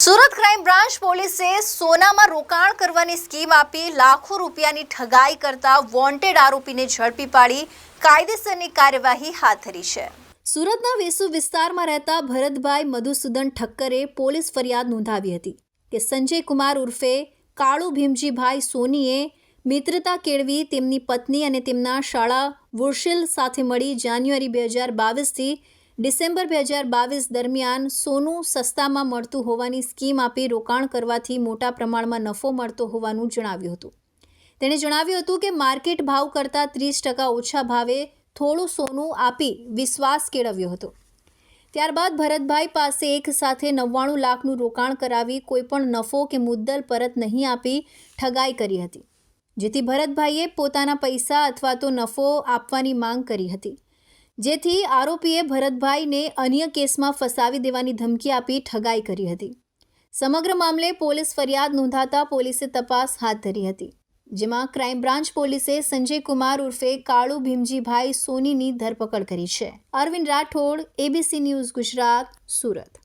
Surat crime branch પોલીસે સોનામાં રોકાણ કરવાની સ્કીમ આપી લાખો રૂપિયાની ઠગાઈ કરતા વોન્ટેડ આરોપીને ઝડપી પાડી કાયદેસરની કાર્યવાહી હાથ ધરી છે. સુરતના વેસુ વિસ્તારમાં રહેતા ભરતભાઈ મધુસૂદન ઠક્કરે પોલીસ ફરિયાદ નોંધાવી હતી કે સંજય કુમાર ઉર્ફે કાળુ ભીમજીભાઈ સોનીએ મિત્રતા કેળવી તેમની પત્ની અને તેમના શાળા વુર્શિલ સાથે મળી જાન્યુઆરી બે હજાર બાવીસથી ડિસેમ્બર બે હજાર બાવીસ દરમિયાન સોનું સસ્તામાં મળતું હોવાની સ્કીમ આપી રોકાણ કરવાથી મોટા પ્રમાણમાં નફો મળતો હોવાનું જણાવ્યું હતું. તેણે જણાવ્યું હતું કે માર્કેટ ભાવ કરતાં ત્રીસ ટકા ઓછા ભાવે થોડું સોનું આપી વિશ્વાસ કેળવ્યો હતો. ત્યારબાદ ભરતભાઈ પાસે એક સાથે નવ્વાણું લાખનું રોકાણ કરાવી કોઈપણ નફો કે મુદ્દલ પરત નહીં આપી ઠગાઈ કરી હતી, જેથી ભરતભાઈએ પોતાના પૈસા અથવા તો નફો આપવાની માંગ કરી હતી. જેથી આરોપીએ ભરતભાઈને અન્ય કેસમાં ફસાવી દેવાની ધમકી આપી ઠગાઈ કરી હતી. સમગ્ર મામલે પોલીસ ફરિયાદ નોંધાતા પોલીસે તપાસ હાથ ધરી હતી. જેમાં ક્રાઇમ બ્રાન્ચ પોલીસે સંજય કુમાર ઉર્ફે કાળુ ભીમજીભાઈ સોનીની ધરપકડ કરી છે. Arvind Rathod ABC news Gujarat, Surat.